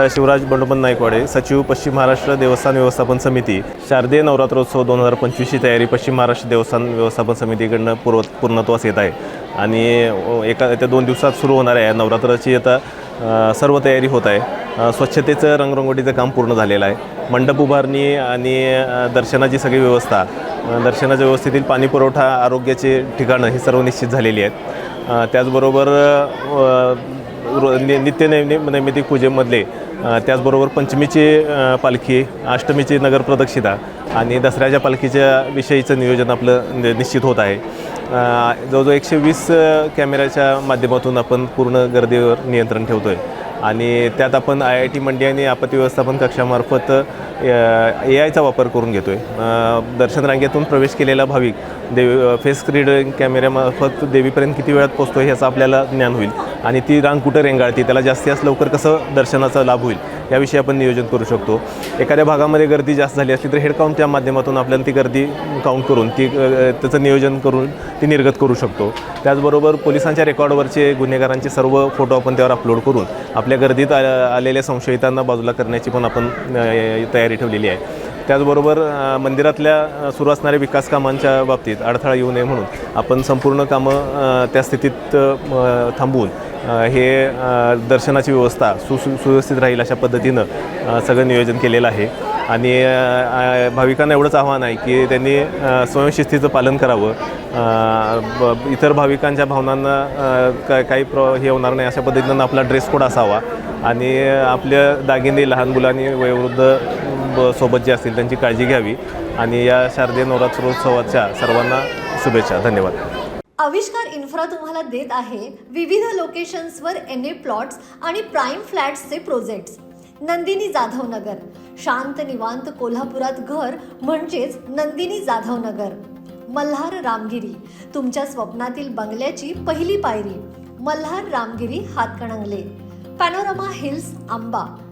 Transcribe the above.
शिवराज बंडोपन नायकवाडे सचिव पश्चिम महाराष्ट्र देवस्थान व्यवस्थापन समिती शारदीय नवरात्रोत्सव दोन हजार पंचवीसची तयारी पश्चिम महाराष्ट्र देवस्थान व्यवस्थापन समितीकडनं पूर्व पूर्णत्वास येत आहे. आणि एका येत्या दोन दिवसात सुरू होणार आहे. नवरात्राची आता सर्व तयारी होत आहे. स्वच्छतेचं रंगरंगोटीचं काम पूर्ण झालेलं आहे. मंडप उभारणी आणि दर्शनाची सगळी व्यवस्था दर्शनाच्या व्यवस्थेतील पाणी पुरवठा आरोग्याची ठिकाणं ही सर्व निश्चित झालेली आहेत. त्याचबरोबर नित्य नैम नैमितिक पूजेमधले त्याचबरोबर पंचमीची पालखी अष्टमीची नगर प्रदक्षिणा आणि दसऱ्याच्या पालखीच्या विषयीचं नियोजन आपलं निश्चित होत आहे. जवळजवळ एकशे वीस कॅमेऱ्याच्या माध्यमातून आपण पूर्ण गर्दीवर नियंत्रण ठेवतो आहे आणि त्यात आपण आय आय टी मंडी आणि आपत्ती व्यवस्थापन कक्षामार्फत ए आयचा वापर करून घेतो आहे दर्शन रांगेतून प्रवेश केलेला भाविक देवी फेस रिडिंग कॅमेऱ्यामार्फत देवीपर्यंत किती वेळात पोचतो आहे ह्याचं आपल्याला ज्ञान होईल. आणि ती रांग कुठं रेंगाळते त्याला जास्तीत लवकर कसं दर्शनाचा लाभ होईल याविषयी आपण नियोजन करू शकतो. एखाद्या भागामध्ये गर्दी जास्त झाली असली तर हेडकाउंटच्या माध्यमातून आपल्याला ती गर्दी काउंट करून ती त्याचं नियोजन करून ती निर्गत करू शकतो. त्याचबरोबर पोलिसांच्या रेकॉर्डवरचे गुन्हेगारांचे सर्व फोटो आपण त्यावर अपलोड करून आपल्या गर्दीत आ- आलेल्या संशयितांना बाजूला करण्याची पण आपण तयारी ठेवलेली आहे. त्याचबरोबर मंदिरातल्या सुरू असणाऱ्या विकास कामांच्या बाबतीत अडथळा येऊ नये म्हणून आपण संपूर्ण कामं त्या स्थितीत थांबवून हे दर्शनाची व्यवस्था सु सुव्यवस्थित राहील अशा पद्धतीनं सगळं नियोजन केलेलं आहे. आणि भाविकांना एवढंच आव्हान आहे की त्यांनी स्वयंशिस्तीचं पालन करावं. ब- इतर भाविकांच्या भावनांना काय का- काही प्र हे होणार नाही अशा पद्धतीनं आपला ड्रेस कोड असावा. आणि आपल्या दागिने लहान मुलांनी वयोवृद्ध ब- सोबत जे असतील त्यांची काळजी घ्यावी. आणि या शारदीय नवरात्रोत्सवाच्या सर्वांना शुभेच्छा. धन्यवाद. आविष्कार इन्फ्रा तुम्हाला देत आहे विविध लोकेशन्सवर एन ए प्लॉट्स आणि प्राईम फ्लॅट्सचे प्रोजेक्ट्स. नंदिनी जाधव नगर. शांत निवांत कोल्हापुरात घर म्हणजेच नंदिनी जाधव नगर. मल्हार रामगिरी. तुमच्या स्वप्नातील बंगल्याची पहिली पायरी. Malhar Ramgiri Hatkanangale. Panorama hills Amba.